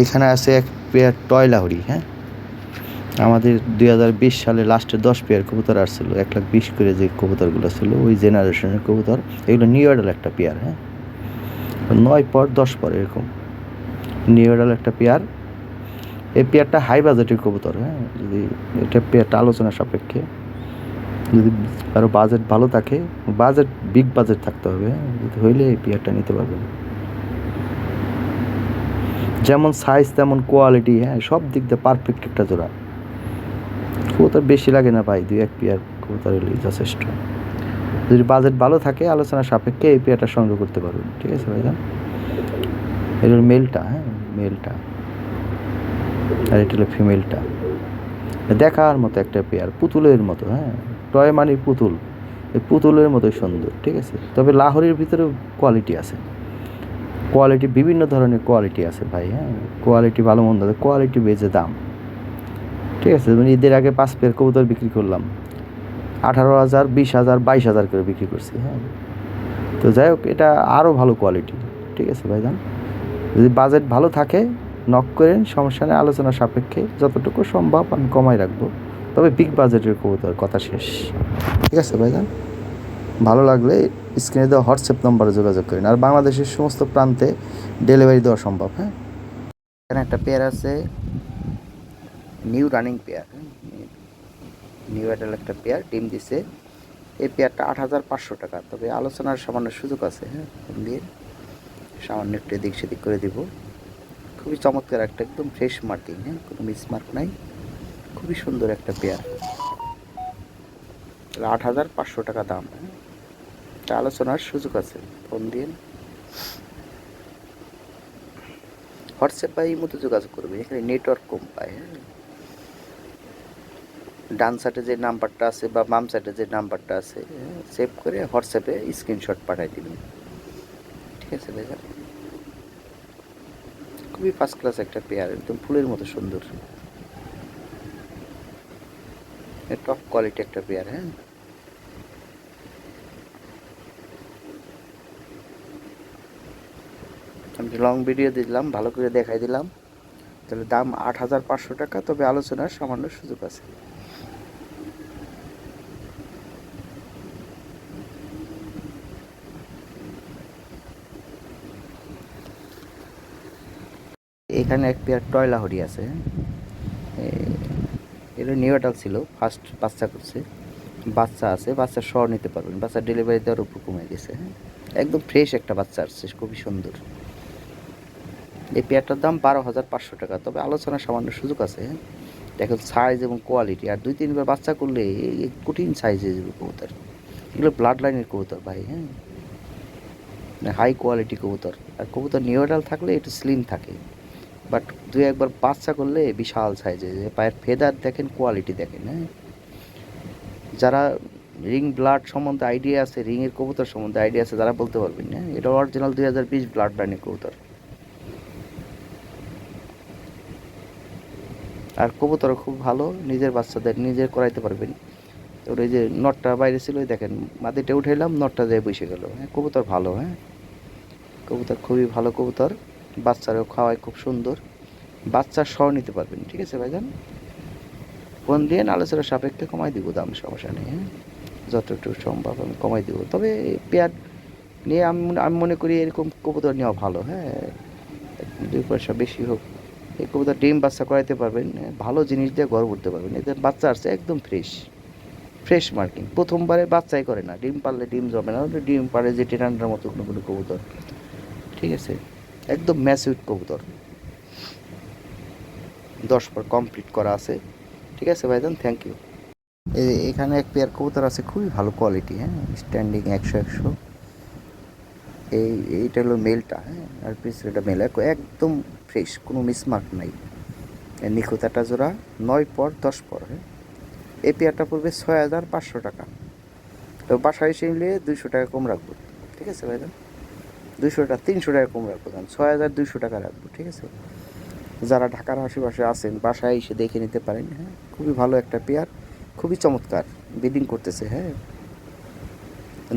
এইখানে আছে এক পেয়ার টয়লাহরি হ্যাঁ? আমাদের দুই হাজার বিশ সালে লাস্টে দশ পেয়ার কবুতর আসছিল, এক লাখ বিশ করে যে কবুতরগুলো ছিল, ওই জেনারেশনের কবুতর। এগুলো নিউ অ্যাডাল একটা পেয়ার হ্যাঁ? নয় পর, দশ পর এরকম। নিউ একটা পেয়ার এই পেয়ারটা হাই বাজেটের কবুতর হ্যাঁ? যদি এটা পেয়ারটা আলোচনা সাপেক্ষে, যদি কারও বাজেট ভালো থাকে বাজেট বিগ বাজেট থাকতে হবে হ্যাঁ? যদি হইলে এই পেয়ারটা নিতে পারবেন। যেমন সাইজ তেমন কোয়ালিটি হ্যাঁ সব দিক দিয়ে পারফেক্ট একটা জোড়া। কবুতর বেশি লাগে না ভাই, দুই এক পেয়ার কবুতর যথেষ্ট। যদি বাজেট ভালো থাকে, আলোচনা সাপেক্ষে এই পেয়ারটা সংগ্রহ করতে পারবেন, ঠিক আছে ভাইজান? এটা মেলটা হ্যাঁ মেলটা আর এটা হলো ফিমেলটা দেখার মতো একটা পেয়ার পুতুলের মতো হ্যাঁ টয় মানে পুতুল। এই পুতুলের মতো সুন্দর, ঠিক আছে? তবে লাহোরের ভিতরেও কোয়ালিটি আছে। কোয়ালিটি বিভিন্ন ধরনের কোয়ালিটি আছে ভাই হ্যাঁ? কোয়ালিটি ভালো মন্দ আছে কোয়ালিটি বেজে দাম। ঠিক আছে মানে ঈদের আগে পাঁচ পেয়ার কবুতর বিক্রি করলাম। আঠারো হাজার, বিশ হাজার, বাইশ হাজার করে বিক্রি করছি হ্যাঁ? তো যাই হোক, এটা আরও ভালো কোয়ালিটি ঠিক আছে ভাই ভাইজান? যদি বাজেট ভালো থাকে নক করেন, সমস্যা নেই, আলোচনা সাপেক্ষে যতটুকু সম্ভব আমি কমাই রাখব। তবে বিগ বাজেটের কবুতর, কথা শেষ। ঠিক আছে ভাই ভাইজান? ভালো লাগলে স্ক্রিনে দেওয়া হোয়াটসঅ্যাপ নম্বরে যোগাযোগ করেন। আর বাংলাদেশের সমস্ত প্রান্তে ডেলিভারি দেওয়া সম্ভব হ্যাঁ? এখানে একটা পেয়ার আছে new running pair new adult একটা পেয়ার ডিম দিছে। এই পেয়ারটা আট হাজার পাঁচশো টাকা, তবে আলোচনার সামান্য সুযোগ আছে হ্যাঁ? দিয়ে সামান্য একটু এদিক সেদিক করে দিব। খুবই চমৎকার একটা, একদম ফ্রেশ মার্কিং হ্যাঁ? কোনো মিসমার্ক নাই। খুবই সুন্দর একটা পেয়ার আট হাজার পাঁচশো টাকা দাম হ্যাঁ? তা আলোচনার সুযোগ আছে। ফোন দিন হোয়াটসঅ্যাপ এই মতো যোগাযোগ করবে এখানে নেটওয়ার্ক কম পায় হ্যাঁ। ডান সাইডে যে নাম্বারটা আছে বা বাম সাইডে যে নাম্বারটা আছে সেভ করে হোয়াটসঅ্যাপে স্ক্রিনশট পাঠাই দিবেন। ঠিক আছে ভাইয়া খুবই ফার্স্ট ক্লাস একটা পেয়ার একদম ফুলের মতো সুন্দর। টপ কোয়ালিটি একটা পেয়ার হ্যাঁ আমি লং ভিডিও দিলাম, ভালো করে দেখাই দিলাম। তাহলে দাম আট হাজার পাঁচশো টাকা, তবে আলোচনার সামান্য সুযোগ আছে। এখানে এক পেয়ার টয়লা হরি আছে। এটা নিউটাল ছিল ফার্স্ট বাচ্চা করছে। বাচ্চা আছে, বাচ্চা সহ নিতে পারবেন, বাচ্চা ডেলিভারি দেওয়ার উপর কমে গেছে। একদম ফ্রেশ একটা বাচ্চা আসছে, খুবই সুন্দর। এই পেয়ারটার দাম বারো হাজার পাঁচশো টাকা। তবে আলোচনার সামান্য সুযোগ আছে হ্যাঁ? দেখো সাইজ এবং কোয়ালিটি আর দুই, তিনবার বাচ্চা করলে কঠিন সাইজ হয়ে কবুতর। এগুলো ব্লাড লাইনের কবুতর ভাই হ্যাঁ? হাই কোয়ালিটি কবুতর। আর কবুতর নিউডাল থাকলে একটু স্লিম থাকে। বাট দুই, একবার বাচ্চা করলে বিশাল সাইজে পায়ের ফেদার দেখেন কোয়ালিটি দেখেন হ্যাঁ? যারা রিং ব্লাড সম্বন্ধে আইডিয়া আছে রিংয়ের কবুতর সম্বন্ধে আইডিয়া আছে, যারা বলতে পারবেন না এটা অরিজিনাল দুই হাজার বিশ ব্লাড লাইনের কবুতর। আর কবুতর খুব ভালো, নিজের বাচ্চাদের নিজের করাইতে পারবেন। ওর এই যে নটটা বাইরে ছিল দেখেন মাটিটা উঠাইলাম নটটা যায় বসে গেল। হ্যাঁ কবুতর ভালো হ্যাঁ। কবুতর খুবই ভালো কবুতর, বাচ্চারাও খাওয়ায় খুব সুন্দর। বাচ্চা সহ নিতে পারবেন, ঠিক আছে ভাইজান? ফোন দিয়ে আলোচনার সাপেক্ষে কমাই দিব, দাম সমস্যা নেই হ্যাঁ। যতটুকু সম্ভব আমি কমাই দিব। তবে পেয়ার নিয়ে আমি আমি মনে করি এরকম কবুতর নেওয়া ভালো হ্যাঁ। দুই পয়সা বেশি হোক। এই কবুতর ডিম বাচ্চা করাইতে পারবেন ভালো জিনিস দিয়ে ঘর করতে পারবেন। এদের বাচ্চা আসছে একদম ফ্রেশ ফ্রেশ মার্কিং প্রথমবারে বাচ্চাই করে না, ডিম পারলে ডিম জমে না ডিম পারে যে টেনান্ডার মতো কোনো কোনো কবুতর। ঠিক আছে? একদম ম্যাসিউড কবুতর। দশ পর কমপ্লিট করা আছে। ঠিক আছে ভাইজান? থ্যাংক ইউ এখানে এক পেয়ার কবুতর আছে, খুবই ভালো কোয়ালিটি হ্যাঁ? স্ট্যান্ডিং একশো একশো। এই, এইটা হলো মেলটা হ্যাঁ? আর পিছনেটা মেল, এক- একদম ফ্রেশ, কোনো মিসমার্ক নাই। নিখুঁতাটা জোড়া নয় পর দশ পর হ্যাঁ? এই পেয়ারটা পড়বে ছয় হাজার পাঁচশো টাকা। তো বাসায় এসে নিলে দুইশো টাকা কম রাখব, ঠিক আছে ভাইজান? দুইশো টাকা, তিনশো টাকা কম রাখব, কারণ ছয় হাজার দুইশো টাকা রাখব, ঠিক আছে? যারা ঢাকার আশেপাশে আছেন, বাসায় এসে দেখে নিতে পারেন হ্যাঁ? খুবই ভালো একটা পেয়ার, খুবই চমৎকার বিডিং করতেছে হ্যাঁ?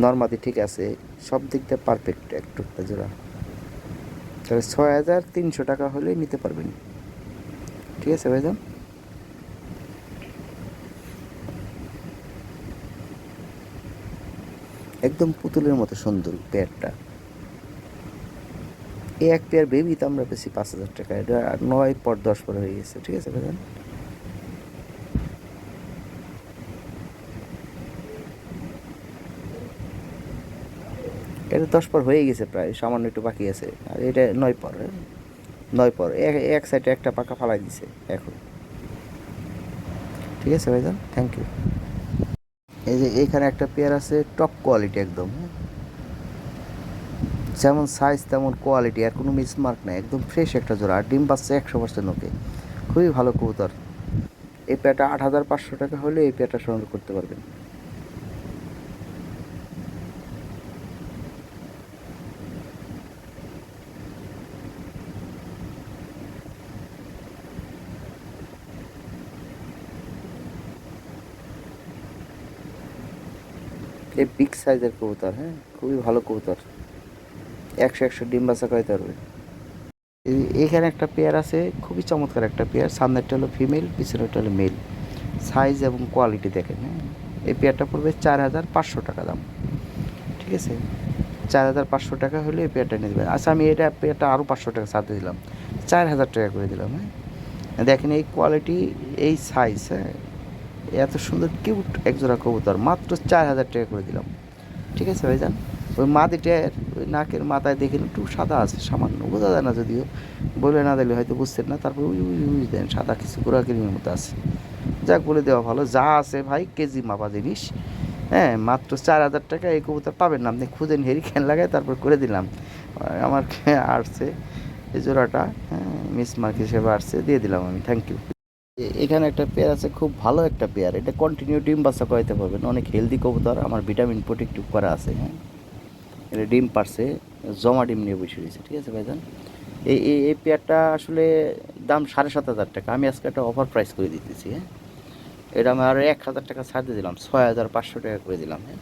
নর্মাদি ঠিক আছে, সব দিক দিয়ে পারফেক্ট একটা জোড়া। তাহলে ছয় হাজার তিনশো টাকা হলে নিতে পারবেন। ঠিক আছে ভাইজান? একদম পুতুলের মতো সুন্দর পেয়ারটা। এই এক পেয়ার বেবি তো আমরা বেশি পাঁচ হাজার টাকা, এটা নয় পর দশ পর হয়ে গেছে। ঠিক আছে ভাইজান? এটা দশ পর হয়ে গেছে প্রায়, সামান্য একটু বাকি আছে। আর এটা নয় পর হ্যাঁ? নয় পর এক সাইডে একটা পাকা ফালাই দিছে, এখন। ঠিক আছে ভাইজান? থ্যাংক ইউ এই যে এখানে একটা পেয়ার আছে টপ কোয়ালিটি একদম হ্যাঁ? যেমন সাইজ তেমন কোয়ালিটি আর কোনো মিসমার্ক নেই, একদম ফ্রেশ একটা জোড়া, আর ডিম পাচ্ছে একশো পার্সেন্ট ওকে খুবই ভালো কবুতর। এই পেয়ারটা আট হাজার পাঁচশো টাকা হলে এই পেয়ারটা সংগ্রহ করতে পারবেন। এই বিগ সাইজের কবুতর হ্যাঁ? খুবই ভালো কবুতর। একশো একশো ডিম বাচ্চা করাইতে এইখানে একটা পেয়ার আছে, খুবই চমৎকার একটা পেয়ার সামনেরটা হলো ফিমেল পিছনেরটা হলো মেল সাইজ এবং কোয়ালিটি দেখেন হ্যাঁ? এই পেয়ারটা পড়বে চার হাজার পাঁচশো টাকা দাম। ঠিক আছে? চার হাজার পাঁচশো টাকা হলে এই পেয়ারটা নিয়ে দেবেন আচ্ছা আমি এটা পেয়ারটা আরও পাঁচশো টাকা ছাড়তে দিলাম। চার হাজার টাকা করে দিলাম হ্যাঁ? দেখেন এই কোয়ালিটি এই সাইজ হ্যাঁ? এত সুন্দর কিউট একজোড়া কবুতর, মাত্র চার হাজার টাকা করে দিলাম। ঠিক আছে ভাইজান? ওই মাদিটার ওই নাকের মাথায় দেখেন একটু সাদা আছে, সামান্য, বোঝা যায় না যদিও। বলে না দিলে হয়তো বুঝতেন না, তারপর উই উই উই দেন, সাদা কিছু গোড়া কিরিমের মতো আছে। যাক, বলে দেওয়া ভালো, যা আছে ভাই, কেজি মাপা জিনিস। হ্যাঁ মাত্র চার হাজার টাকা এই কবুতর পাবেন না, আপনি খুঁজেন হেরি খেন লাগায় তারপর করে দিলাম। আমার আসছে, এই জোড়াটা হ্যাঁ মিস মার্ক হিসেবে আসছে, দিয়ে দিলাম আমি থ্যাংক ইউ এখানে একটা পেয়ার আছে, খুব ভালো একটা পেয়ার। এটা কন্টিনিউ ডিম বাচ্চা করাইতে পারবেন। অনেক হেলদি কবুতর, আমার ভিটামিন প্রোটেক্টিভ করা আছে হ্যাঁ। এটা ডিম পারছে, জমা ডিম নিয়ে বসে রয়েছে, ঠিক আছে ভাইজান? এই এই এই পেয়ারটা আসলে দাম সাড়ে সাত হাজার টাকা। আমি আজকে একটা অফার প্রাইস করে দিতেছি হ্যাঁ। এটা আমি আরও এক হাজার টাকা ছাড় দিয়ে দিলাম, ছয় হাজার পাঁচশো টাকা করে দিলাম হ্যাঁ।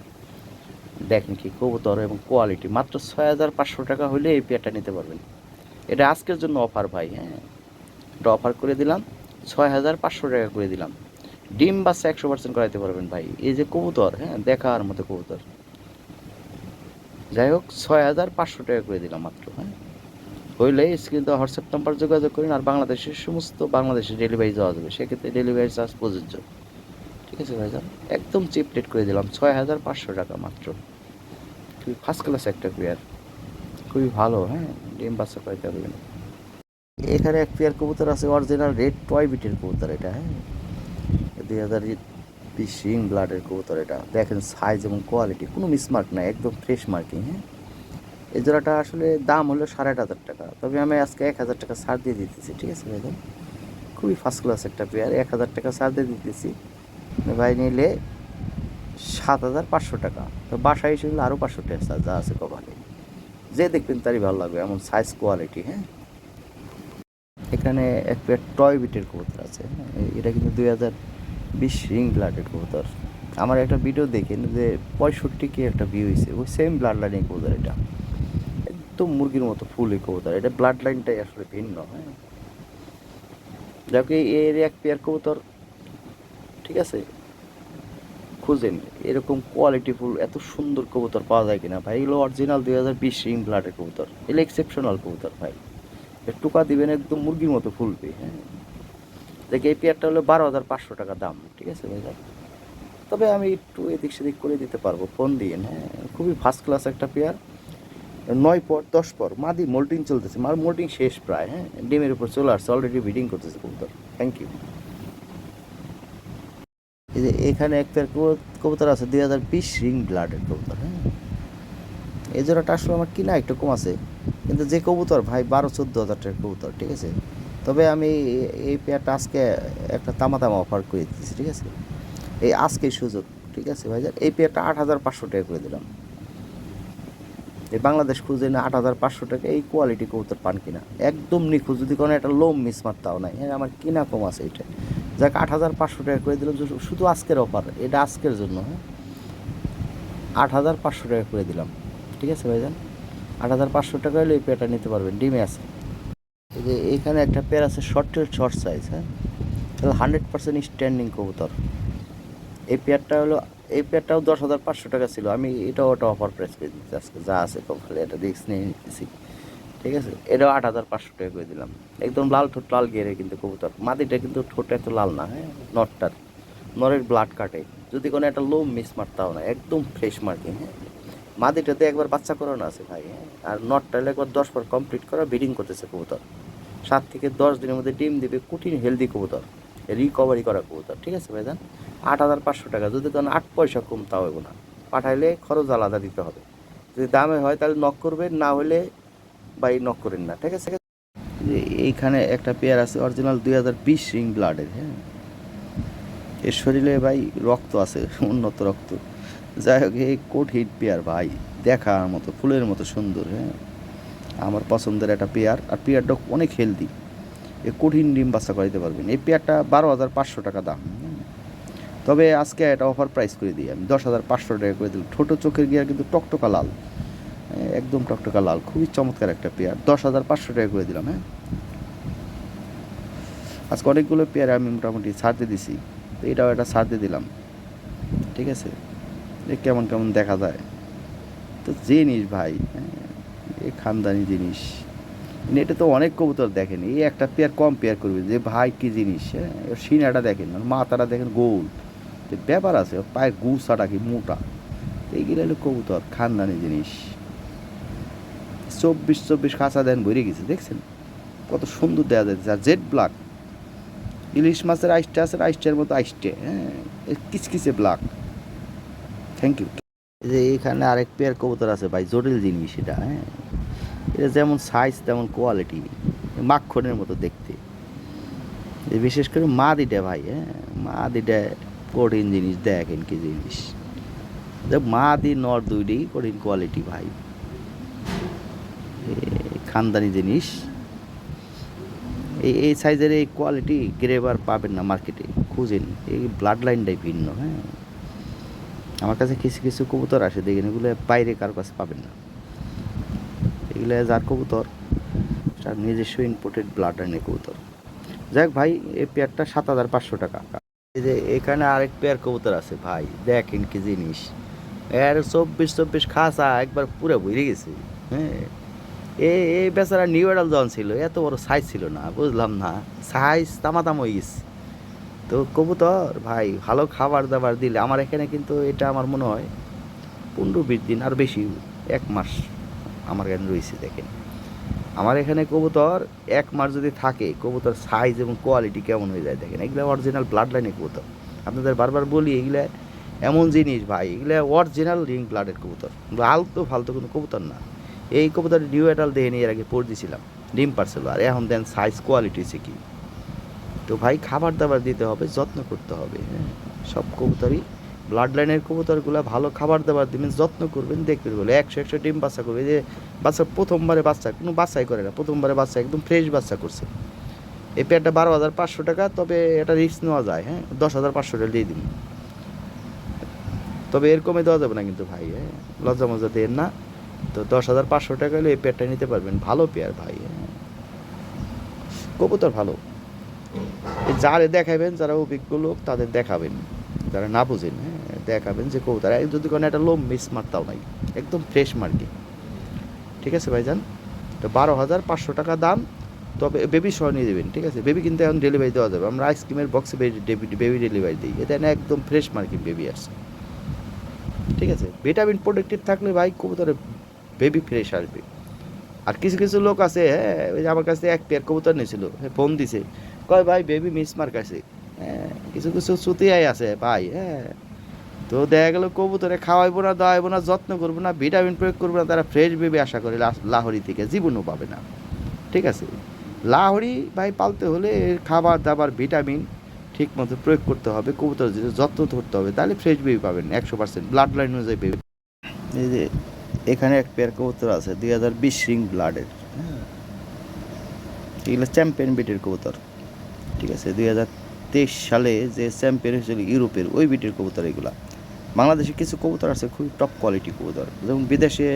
দেখেন কি কবুতর এবং কোয়ালিটি মাত্র ছয় হাজার পাঁচশো টাকা হলে এই পেয়ারটা নিতে পারবেন। এটা আজকের জন্য অফার ভাই হ্যাঁ। এটা অফার করে দিলাম। ছয় হাজার পাঁচশো টাকা করে দিলাম। ডিম বাচ্চা একশো পার্সেন্ট করাইতে পারবেন ভাই। এই যে কবুতর হ্যাঁ দেখার মতো কবুতর। যাই হোক, ছয় হাজার পাঁচশো টাকা করে দিলাম মাত্র হ্যাঁ। হইলে স্ক্রিন দেওয়া হোয়াটসঅ্যাপ নাম্বার যোগাযোগ করুন আর বাংলাদেশের সমস্ত বাংলাদেশে ডেলিভারি যাওয়া যাবে। সেক্ষেত্রে ডেলিভারি চার্জ প্রযোজ্য। ঠিক আছে ভাইজান? একদম চিপ রেট করে দিলাম, ছয় হাজার পাঁচশো টাকা মাত্র। খুবই ফার্স্ট ক্লাস একটা পেয়ার খুবই ভালো হ্যাঁ ডিম বাচ্চা করাইতে পারবেন। এখানে এক পেয়ার কবুতর আছে অরিজিনাল রেড টয় বিটের কবুতর এটা হ্যাঁ? দুই হাজার বিশ ব্লাডের কবুতর এটা। দেখেন সাইজ এবং কোয়ালিটি কোনো মিসমার্ক নাই, একদম ফ্রেশ মার্কিং হ্যাঁ? এই জোড়াটা আসলে দাম হলো সাড়ে আট হাজার টাকা। তবে আমি আজকে এক হাজার টাকা ছাড় দিয়ে দিতেছি, ঠিক আছে ভাইজান খুবই ফার্স্ট ক্লাস একটা পেয়ার, এক হাজার টাকা ছাড় দিয়ে দিতেছি। ভাই নিলে সাত হাজার পাঁচশো টাকা। তো বাসায় এসে আরও পাঁচশো টাকা যা আছে কপালে যে দেখবেন তারই ভালো লাগবে, এমন সাইজ কোয়ালিটি হ্যাঁ? এখানে এক পেয়ার টয় বিটের কবুতর আছে হ্যাঁ, এটা কিন্তু দুই হাজার বিশ রিং ব্লাডের কবুতর। আমার একটা ভিডিও দেখেন যে পঁয়ষট্টি কি একটা ভিউ হয়েছে ওই সেম ব্লাড লাইনের কবুতর এটা। একদম মুরগির মতো ফুল এই কবুতর এটা ব্লাড লাইনটাই আসলে ভিন্ন হ্যাঁ? যাক এর এক পেয়ার কবুতর ঠিক আছে? খুঁজেন এরকম কোয়ালিটি ফুল এত সুন্দর কবুতর পাওয়া যায় কিনা ভাই? এগুলো অরিজিনাল দুই হাজার বিশ রিং ব্লাডের কবুতর এগুলো এক্সেপশনাল কবুতর ভাই। টুকা দিবেন একদম মুরগির মতো ফুলবে হ্যাঁ। দেখি এই পেয়ারটা হলো বারো হাজার পাঁচশো টাকা দাম, ঠিক আছে ভাই তবে আমি একটু এদিক সেদিক করে দিতে পারব, ফোন দিয়ে হ্যাঁ। খুবই ফার্স্ট ক্লাস একটা পেয়ার, নয় পর, দশ পর, মাদি মোল্টিং চলতেছে, মার মোল্টিং শেষ প্রায় হ্যাঁ। ডিমের উপর চলে আসছে অলরেডি ব্রিডিং করতেছে কবুতর থ্যাংক ইউ এই যে এখানে একটা কবু- কবুতর আছে, দুই হাজার বিশ রিং ব্লাডের কবুতর হ্যাঁ। এই জোড়াটা আসলে আমার কিনা একটু কম আছে। কিন্তু যে কবুতর, ভাই, বারো, চোদ্দ হাজার টাকার কবুতর, ঠিক আছে? তবে আমি এই পেয়ারটা আজকে একটা তামা তামা অফার করে দিচ্ছি ঠিক আছে? এই আজকে সুযোগ, ঠিক আছে, ভাইজান? এই পেয়ারটা আট হাজার পাঁচশো টাকা করে দিলাম। এই বাংলাদেশ খুঁজে না আট হাজার পাঁচশো টাকা, এই কোয়ালিটি কবুতর পান কিনা? একদম নিখুঁজ যদি কোনো একটা লোম মিস মারতাও নাই। হ্যাঁ আমার কিনা কম আছে এটা যাক, আট হাজার পাঁচশো টাকা করে দিলাম, শুধু আজকের অফার এটা আজকের জন্য হ্যাঁ? আট হাজার পাঁচশো টাকা করে দিলাম। ঠিক আছে ভাইজান? আট হাজার পাঁচশো টাকা হলে এই পেয়ারটা নিতে পারবেন, ডিমে আছে। যে এখানে একটা পেয়ার আছে শর্টের শর্ট সাইজ হ্যাঁ? তাহলে হান্ড্রেড পার্সেন্ট স্ট্যান্ডিং কবুতর। এই পেয়ারটা হলো, এই পেয়ারটাও দশ হাজার পাঁচশো টাকা ছিল, আমি এটাও ওটা অফার প্রাইস করে দিচ্ছি, আজকে যা আছে কপালে এটা রিস্ক নিয়ে নিতেছি। ঠিক আছে? এটাও আট হাজার পাঁচশো টাকা করে দিলাম। একদম লাল ঠোঁট, লাল গেরে কিন্তু কবুতর। মাদিটা কিন্তু ঠোঁট এত লাল না হ্যাঁ? নটটার। নরের ব্লাড কাটে। যদি কোনো একটা লোম মিস মারতাও না, একদম ফ্রেশ মার্কিং হ্যাঁ? মাদিটাতে একবার বাচ্চা করানো আছে ভাই হ্যাঁ? আর নটটা হলে একবার দশ বার কমপ্লিট করা ব্রিডিং করতেছে কবুতর। সাত থেকে দশ দিনের মধ্যে ডিম দিবে কঠিন হেলদি কবুতর রিকভারি করা কবুতর, ঠিক আছে ভাই ভাইজান? আট হাজার পাঁচশো টাকা, যদি কোনো আট পয়সা কম তাও হবে না। পাঠাইলে খরচ আলাদা দিতে হবে। যদি দামে হয় তাহলে নক করবেন, না হলে বাই নক করেন না, ঠিক আছে? এইখানে একটা পেয়ার আছে অরিজিনাল দুই হাজার বিশ রিং ব্লাডের হ্যাঁ? এর শরীরে ভাই রক্ত আছে, উন্নত রক্ত। যাই হোক এই হিট পেয়ার ভাই দেখার মতো ফুলের মতো সুন্দর হ্যাঁ? আমার পছন্দের একটা পেয়ার আর পেয়ারটা অনেক হেলদি এ কঠিন ডিম বাচ্চা করাইতে পারবেন। এই পেয়ারটা বারো হাজার পাঁচশো টাকা দাম তবে আজকে এটা অফার প্রাইস করে দিই আমি। দশ হাজার পাঁচশো টাকা করে দিলাম। ছোটো চোখের গিয়ার কিন্তু টকটকা লাল। হ্যাঁ, একদম টকটকা লাল। খুবই চমৎকার একটা পেয়ার। দশ হাজার পাঁচশো টাকা করে দিলাম হ্যাঁ? আজকে অনেকগুলো পেয়ার আমি মোটামুটি ছাড়তে দিছি। তো এটাও একটা ছাড়তে দিলাম। ঠিক আছে? এ কেমন কেমন দেখা যায়। তো জিনিস ভাই হ্যাঁ এই খানদানি জিনিস। নেটে তো অনেক কবুতর দেখেন, এই একটা পেয়ার কম পেয়ার করবে যে ভাই কি জিনিস হ্যাঁ ওর সিনাটা দেখেন মাথাটা দেখেন গোল। তো ব্যাপার আছে, ওর পায়ের গুসাটা কি মোটা। এইগুলো হলো কবুতর, খানদানি জিনিস। চব্বিশ চব্বিশ খাঁচা দেন ভরে গেছে, দেখছেন? কত সুন্দর দেওয়া যাচ্ছে, আর জেড ব্ল্যাক ইলিশ মাছের আইসটা আছে আইসটার মতো আইসটে হ্যাঁ কিচকিচে ব্ল্যাক থ্যাংক ইউ যে এখানে আরেক পেয়ার কবুতর আছে ভাই, জটিল জিনিস এটা হ্যাঁ? এটা যেমন সাইজ তেমন কোয়ালিটি মাখনের মতো দেখতে। বিশেষ করে মা দিটা ভাই হ্যাঁ? মা দিটা কঠিন জিনিস, দেখেন কি জিনিস। মা দি নর দুইটাই কঠিন কোয়ালিটি ভাই। খানদানি জিনিস। এই এই সাইজের এই কোয়ালিটি গ্রেভার পাবেন না মার্কেটে খুঁজেন। এই ব্লাড লাইনটাই ভিন্ন হ্যাঁ? আমার কাছে কিছু কিছু কবুতর আসে, দেখেন, এগুলো বাইরে কারও কাছে পাবেন না। এগুলো যার কবুতর, তার নিজস্ব ইম্পোর্টেড ব্লাড লাইনের কবুতর। যাক ভাই, এই পেয়ারটা সাত হাজার পাঁচশো টাকা। এই যে এখানে আরেক পেয়ার কবুতর আছে ভাই, দেখেন কি জিনিস। এর চব্বিশ চব্বিশ খাসা একবার পুরো ভরে গেছে। হ্যাঁ এ এই বেচারা নিউ এডাল জন ছিল, এত বড় সাইজ ছিল না, বুঝলাম না। সাইজ তামাতাম হয়ে গেছে। তো কবুতর, ভাই, ভালো খাবার দাবার দিলে আমার এখানে কিন্তু এটা আমার মনে হয় পনেরো বিশ দিন আর বেশি, এক মাস আমার এখানে রয়েছে দেখেন। আমার এখানে কবুতর এক মাস যদি থাকে, কবুতর সাইজ এবং কোয়ালিটি কেমন হয়ে যায় দেখেন। এগুলো অরিজিনাল ব্লাড লাইনে কবুতর। আপনাদের বারবার বলি, এগুলা এমন জিনিস ভাই, এগুলো অরিজিনাল রিং ব্লাডের কবুতর। আলতো ফালতো কোনো কবুতর না। এই কবুতর নিউ এটাল দেখে নিয়ে এর আগে পড়ে দিয়েছিলাম ডিম পার্সেল আর এখন দেন সাইজ কোয়ালিটি হচ্ছে কি? তো ভাই খাবার দাবার দিতে হবে, যত্ন করতে হবে হ্যাঁ। সব কবুতরই ব্লাড লাইনের কবুতরগুলো ভালো খাবার দাবার দিবেন, যত্ন করবেন, দেখবেন বলে। একশো একশো ডিম বাচ্চা করবে যে বাচ্চা প্রথমবারে বাচ্চা, কোনো বাচ্চাই করে না, প্রথমবারে বাচ্চা, একদম ফ্রেশ বাচ্চা করছে। এই পেয়ারটা বারো হাজার পাঁচশো টাকা, তবে এটা রিস্ক নেওয়া যায় হ্যাঁ। দশ হাজার পাঁচশো টাকা দিয়ে দিন। তবে এর কমে দেওয়া যাবে না কিন্তু ভাই হ্যাঁ। লজ্জা মজা দেন না। তো দশ হাজার পাঁচশো টাকা হলে এই পেয়ারটা নিতে পারবেন। ভালো পেয়ার ভাই হ্যাঁ। কবুতর ভালো। যারে দেখাবেন যারা অভিজ্ঞ লোক, তাদের দেখাবেন। যারা না বুঝেন হ্যাঁ দেখাবেন যে কবুতর। যদি কোনো একটা লোম মিস মারতাও নাই, একদম ফ্রেশ মার্কি। ঠিক আছে ভাইজান? তো বারো হাজার পাঁচশো টাকা দাম। তবে বেবি সহ নিয়ে দেবেন ঠিক আছে? বেবি কিন্তু এখন ডেলিভারি দেওয়া যাবে। আমরা আইসক্রিমের বক্সে বেবি ডেলিভারি দিই। এটা না একদম ফ্রেশ মার্কিং বেবি আসছে ঠিক আছে? ভিটামিন প্রোটেক্টিভ থাকলে ভাই কবুতরে বেবি ফ্রেশ আসবে। আর কিছু কিছু লোক আছে হ্যাঁ আমার কাছে এক পেয়ার কবুতর নিয়েছিল। ফোন দিছে। কয় ভাই বেবি মিস মার্ক আছে। হ্যাঁ কিছু কিছু সুতিয়াই আছে, ভাই হ্যাঁ তো দেখা গেল কবুতরে খাওয়াইবো না, দাওয়াইবো না, যত্ন করব না ভিটামিন প্রয়োগ করব না, তারা ফ্রেশ বেবি আশা করে লাহোরি থেকে, জীবনও পাবে না। ঠিক আছে? লাহরি ভাই পালতে হলে খাবার দাবার ভিটামিন ঠিক মতো প্রয়োগ করতে হবে, কবুতর যত্ন ধরতে হবে, তাহলে ফ্রেশ বেবি পাবেন, একশো পার্সেন্ট ব্লাড লাইন অনুযায়ী বেবি এই যে, এখানে এক পেয়ার কবুতর আছে, দুই হাজার বিশ রিং ব্লাডের হ্যাঁ। এগুলো চ্যাম্পিয়ন বিটের কবুতর। ঠিক আছে, দুই হাজার তেইশ সালে যে চ্যাম্পিয়ন হয়েছিল ইউরোপের ওই বিটের কবুতর এগুলা। বাংলাদেশে কিছু কবুতর আছে খুবই টপ কোয়ালিটি কবুতর। যেমন বিদেশে,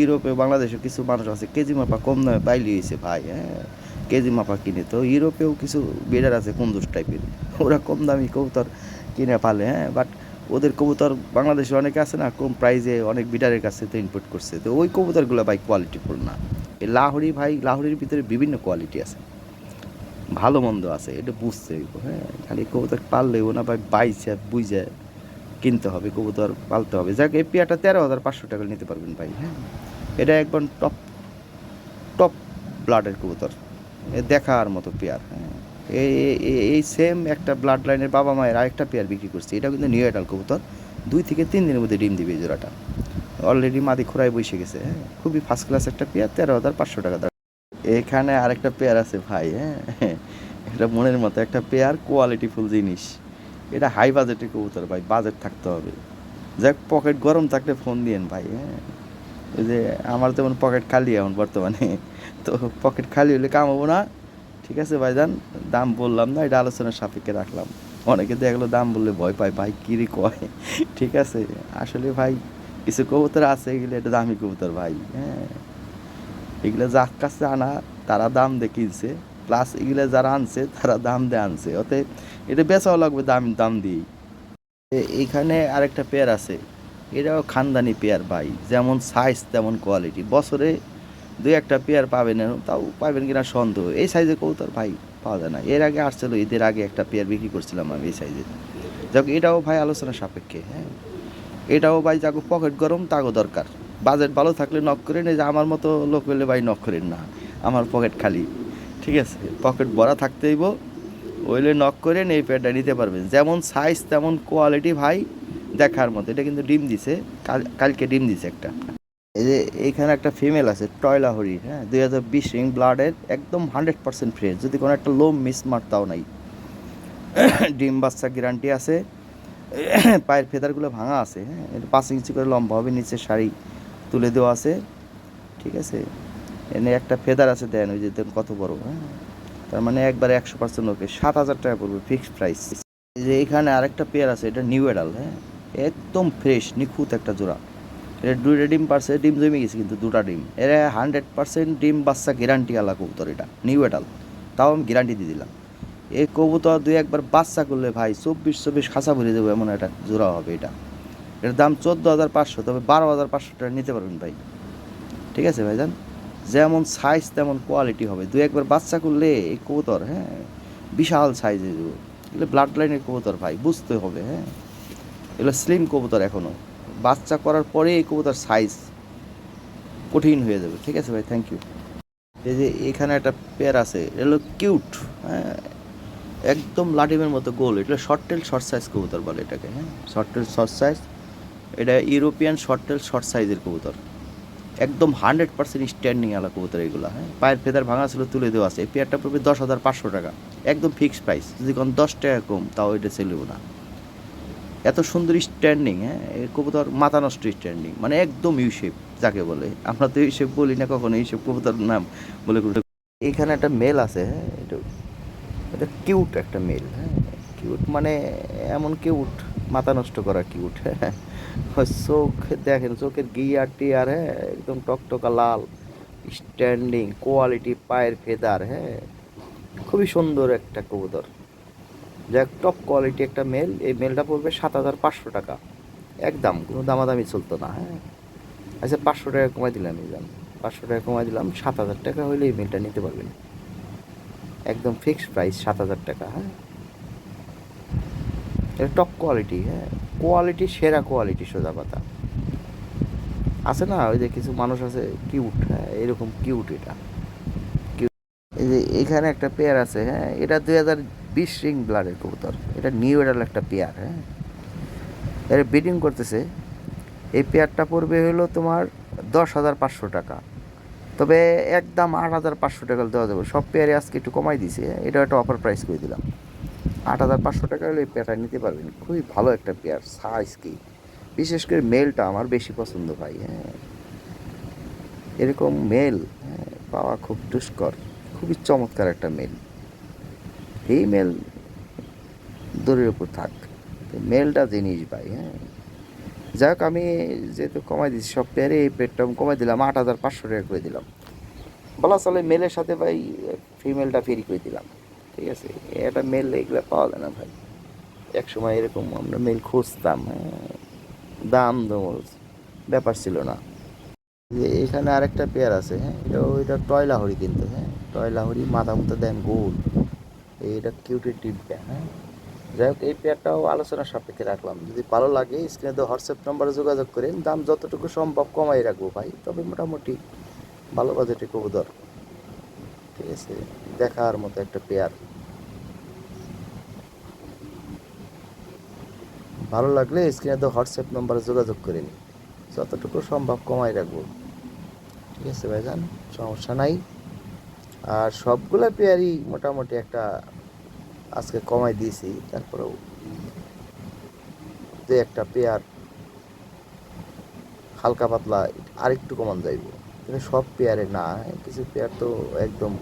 ইউরোপে বাংলাদেশে কিছু মানুষ আছে কেজি মাপা কম দামে পাইলে হয়েছে ভাই হ্যাঁ কেজি মাপা কিনে। তো ইউরোপেও কিছু বিডার আছে কুন্দুস টাইপের ওরা কম দামি কবুতর কিনে পালে হ্যাঁ বাট ওদের কবুতর বাংলাদেশে অনেকে আছে না, কম প্রাইজে অনেক বিডারের কাছে তো ইনপুট করছে। তো ওই কবুতরগুলো ভাই এই লাহড়ি ভাই লাহড়ির ভিতরে বিভিন্ন কোয়ালিটি আছে। ভালো মন্দ আছে, এটা বুঝতে হইব হ্যাঁ? খালি কবুতর পাললেও না ভাই বাইছে বুঝে কিনতে হবে, কবুতর পালতে হবে। যাক, এই পেয়ারটা তেরো হাজার পাঁচশো টাকা নিতে পারবেন ভাই হ্যাঁ? এটা একবার টপ টপ ব্লাডের কবুতর। দেখার মতো পেয়ার হ্যাঁ? এই সেম একটা ব্লাড লাইনের বাবা মায়ের আরেকটা পেয়ার বিক্রি করছে এটা কিন্তু নিউ এডাল কবুতর। দুই থেকে তিন দিনের মধ্যে ডিম দিবে জোড়াটা। অলরেডি মাদি খোড়ায় বসে গেছে হ্যাঁ? খুবই ফার্স্ট ক্লাস একটা পেয়ার, তেরো হাজার পাঁচশো টাকা এখানে আরেকটা পেয়ার আছে ভাই হ্যাঁ? এটা মনের মতো, একটা পেয়ার কোয়ালিটিফুল জিনিস। এটা হাই বাজেটের কবুতর ভাই বাজেট থাকতে হবে। যাক পকেট গরম থাকলে ফোন দিয়েন ভাই হ্যাঁ? ওই যে আমার যেমন পকেট খালি এখন বর্তমানে, তো পকেট খালি হলে কামাবো না। ঠিক আছে ভাইজান, দাম বললাম না, এটা আলোচনার সাপেক্ষে রাখলাম। অনেকে দেখল দাম বললে ভয় পায়, ভাই কিরি কয়? ঠিক আছে, আসলে ভাই কিছু কবুতর আছে, এগুলো এটা দামি কবুতর ভাই হ্যাঁ? এগুলো যার কাছে আনা, তারা দাম কিনছে। প্লাস এগুলো যারা আনছে, তারা দাম দিয়ে আনছে। অতএব এটা বেচাও লাগবে দাম দাম দিয়েই। এ- এইখানে আরেকটা পেয়ার আছে। এটাও খানদানি পেয়ার ভাই। যেমন সাইজ তেমন কোয়ালিটি বছরে দুই একটা পেয়ার পাবেন, তাও পাবেন কিনা সন্দেহ। এই সাইজে কবুতর ভাই পাওয়া যায় না। এর আগে আসছিল, ঈদের আগে একটা পেয়ার বিক্রি করছিলাম আমি এই সাইজে যাক, এটাও ভাই আলোচনা সাপেক্ষে হ্যাঁ। এটাও ভাই যাকে পকেট গরম, তাগো দরকার। বাজেট ভালো থাকলে নক করেন, এই যে আমার মতো লোক হলে ভাই নক করেন না। আমার পকেট খালি। ঠিক আছে পকেট ভরা থাকতে হইব। ওইলে নক করেন এই প্যাডটা নিতে পারবেন। যেমন সাইজ তেমন কোয়ালিটি ভাই, দেখার মতো। এটা কিন্তু ডিম দিছে, কাল- কালকে ডিম দিছে একটা। এই যে এইখানে একটা ফিমেল আছে টয়লা হরি হ্যাঁ? দুই হাজার বিশ রিং ব্লাডের একদম হান্ড্রেড পার্সেন্ট ফ্রেশ যদি কোনো একটা লোম মিস মারতাও নাই। ডিম বাচ্চা গ্যারান্টি আছে। পায়ের ফেদারগুলো ভাঙা আছে হ্যাঁ? এটা পাঁচ ইঞ্চি করে লম্বা হবে, নিচে শাড়ি তুলে দেওয়া আছে। ঠিক আছে? এনে একটা ফেদার আছে দেন, ওই যে কত বড় হ্যাঁ? তার মানে একবারে একশো পার্সেন্ট ওকে, সাত হাজার টাকা পড়বে ফিক্সড প্রাইস যে এখানে আরেকটা পেয়ার আছে, এটা নিউ এডাল হ্যাঁ? একদম ফ্রেশ নিখুঁত একটা জোড়া। এটা দুইটা ডিম পারছে, ডিম জমে গেছে কিন্তু দুটা ডিম। এরা হান্ড্রেড পার্সেন্ট ডিম বাচ্চা গ্যারান্টি আলা কবুতর এটা নিউ এডাল তাও আমি গ্যারান্টি দিয়ে দিলাম। এই কবুতর দুই একবার বাচ্চা করলে ভাই চব্বিশ চব্বিশ খাঁচা ভরে দেবো, এমন একটা জোড়া হবে এটা। এটার দাম চোদ্দ হাজার পাঁচশো, তবে বারো হাজার পাঁচশো টাকা নিতে পারবেন ভাই। ঠিক আছে ভাই ভাইজান? যেমন সাইজ তেমন কোয়ালিটি হবে। দু একবার বাচ্চা করলে এই কবুতর হ্যাঁ বিশাল সাইজের এগুলো ব্লাড লাইনের কবুতর ভাই, বুঝতে হবে হ্যাঁ। এগুলো স্লিম কবুতর এখনও বাচ্চা করার পরে এই কবুতর সাইজ কঠিন হয়ে যাবে। ঠিক আছে ভাই থ্যাংক ইউ এই যে এখানে একটা পেয়ার আছে, এগুলো কিউট হ্যাঁ। একদম লাটিমের মতো গোল। এটা শর্ট টেল শর্ট সাইজ কবুতর বলে এটাকে হ্যাঁ। শর্ট টেল শর্ট সাইজ এটা ইউরোপিয়ান শর্ট টেল শর্ট সাইজের কবুতর। একদম হান্ড্রেড পার্সেন্ট স্ট্যান্ডিং আলা কবুতর এগুলো হ্যাঁ? পায়ের ফেদার ভাঙা ছিল, তুলে দেওয়া আছে। পেয়ারটা পড়বে দশ হাজার পাঁচশো টাকা। একদম ফিক্সড প্রাইস যদি কোন দশ টাকা কম, তাও এটা সেলব না। এত সুন্দর স্ট্যান্ডিং হ্যাঁ? এই কবুতর মাথা নষ্ট স্ট্যান্ডিং মানে একদম ইউ শেপ যাকে বলে। আমরা তো শেপ বলি না কখনো, এই শেপ কবুতর নাম বলে এখানে একটা মেল আছে হ্যাঁ? এটা এটা কিউট একটা মেল হ্যাঁ? কিউট মানে এমন কিউট মাথা নষ্ট করা কিউট হ্যাঁ চোখ দেখেন, চোখের গিয়ার টিয়ার হ্যাঁ একদম টকটকা লাল স্ট্যান্ডিং কোয়ালিটি পায়ের ফেদার হ্যাঁ খুবই সুন্দর একটা কবুতর। যাক টপ কোয়ালিটি একটা মেল এই মেলটা পড়বে সাত হাজার পাঁচশো টাকা। একদম, কোনো দামাদামি চলতো না হ্যাঁ। আচ্ছা পাঁচশো টাকা কমাই দিলাম, এই দাম পাঁচশো টাকা কমাই দিলাম, সাত হাজার টাকা হলে এই মেলটা নিতে পারবেন। একদম ফিক্সড প্রাইস সাত হাজার টাকা হ্যাঁ। এটা টপ কোয়ালিটি হ্যাঁ। কোয়ালিটি সেরা কোয়ালিটি সোজা কথা আছে না? ওই যে কিছু মানুষ আছে কিউট হ্যাঁ এরকম কিউট এটা। যে এখানে একটা পেয়ার আছে হ্যাঁ এটা দুই হাজার বিশ রিং ব্লাডের কবুতর। এটা নিউ এডাল একটা পেয়ার হ্যাঁ। এটা বিডিং করতেছে। এই পেয়ারটা পড়বে হলো তোমার দশ হাজার পাঁচশো টাকা। তবে একদম আট হাজার পাঁচশো টাকা দেওয়া যাবে। সব পেয়ারে আজকে একটু কমাই দিছে এটা একটা অফার প্রাইস করে দিলাম। আট হাজার পাঁচশো টাকা হলে এই পেয়ারটা নিতে পারবেন। খুবই ভালো একটা পেয়ার সাইজ কি। বিশেষ করে মেলটা আমার বেশি পছন্দ ভাই হ্যাঁ। এরকম মেল হ্যাঁ পাওয়া খুব দুষ্কর, খুবই চমৎকার একটা মেল। এই মেল দড়ির উপর থাক। মেলটা জিনিস ভাই হ্যাঁ। যাই হোক আমি যেহেতু কমাই দিচ্ছি সব পেয়ারে এই পেটটা আমি কমাই দিলাম, আট হাজার পাঁচশো টাকা করে দিলাম। বলা চলে মেলের সাথে ভাই ফিমেলটা ফ্রি করে দিলাম। ঠিক আছে? এটা মেল এগুলো পাওয়া যায় না ভাই। এক সময় এরকম আমরা মেল খুঁজতাম হ্যাঁ। দাম দমল ব্যাপার ছিল না। যে এখানে আরেকটা পেয়ার আছে হ্যাঁ। এটা, ওইটা টয়লা হরি কিন্তু হ্যাঁ। টয়লা হরি মাথা মতো দেন গোল এইটা কিউটের টিপটা হ্যাঁ। যাই হোক, এই পেয়ারটাও আলোচনা সাপেক্ষে রাখলাম। যদি ভালো লাগে স্ক্রিনে তো হোয়াটসঅ্যাপ নাম্বারে যোগাযোগ করেন। দাম যতটুকু সম্ভব কমাই রাখব ভাই। তবে মোটামুটি ভালো বাজেটে কবুতর। ঠিক আছে দেখার মতো একটা পেয়ার ভালো লাগলে স্ক্রিনে তো হোয়াটসঅ্যাপ নাম্বারে যোগাযোগ করে নিন। যতটুকু সম্ভব কমাই রাখব। ঠিক আছে ভাইজান, সমস্যা নাই। আর সবগুলো পেয়ারই মোটামুটি একটা আজকে কমাই দিয়েছি। তারপরেও যে একটা পেয়ার হালকা পাতলা আরেকটু কমান যাইব। কিন্তু সব পেয়ারে না, কিছু পেয়ার তো একদম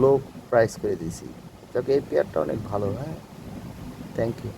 লো প্রাইস করে দিয়েছি। যাকে, এই পেয়ারটা অনেক ভালো হ্যাঁ? Thank you